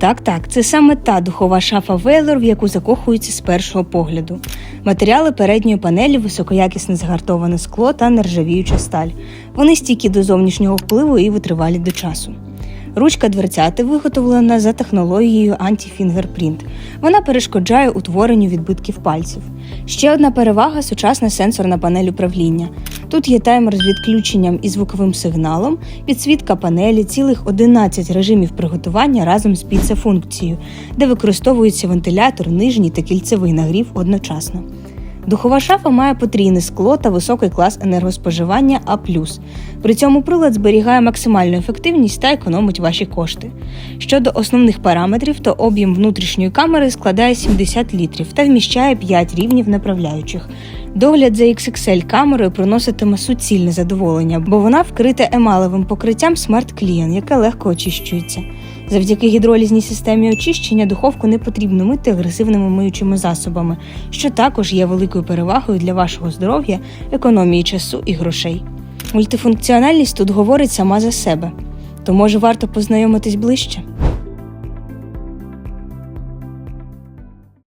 Так, так, це саме та духова шафа Вейлор, в яку закохуються з першого погляду. Матеріали передньої панелі високоякісне згартоване скло та нержавіюча сталь. Вони стійкі до зовнішнього впливу і витривалі до часу. Ручка дверцяти виготовлена за технологією Anti-Fingerprint. Вона перешкоджає утворенню відбитків пальців. Ще одна перевага сучасна сенсорна панель управління. Тут є таймер з відключенням і звуковим сигналом, підсвітка панелі, цілих 11 режимів приготування разом з піцефункцією, де використовується вентилятор, нижній та кільцевий нагрів одночасно. Духова шафа має потрійне скло та високий клас енергоспоживання А. При цьому прилад зберігає максимальну ефективність та економить ваші кошти. Щодо основних параметрів, то об'єм внутрішньої камери складає 70 літрів та вміщає 5 рівнів направляючих. Догляд за XXL камерою приноситиме суцільне задоволення, бо вона вкрита емалевим покриттям Smart Clean, яке легко очищується. Завдяки гідролізній системі очищення духовку не потрібно мити агресивними миючими засобами, що також є великою перевагою для вашого здоров'я, економії часу і грошей. Мультифункціональність тут говорить сама за себе, то може варто познайомитись ближче.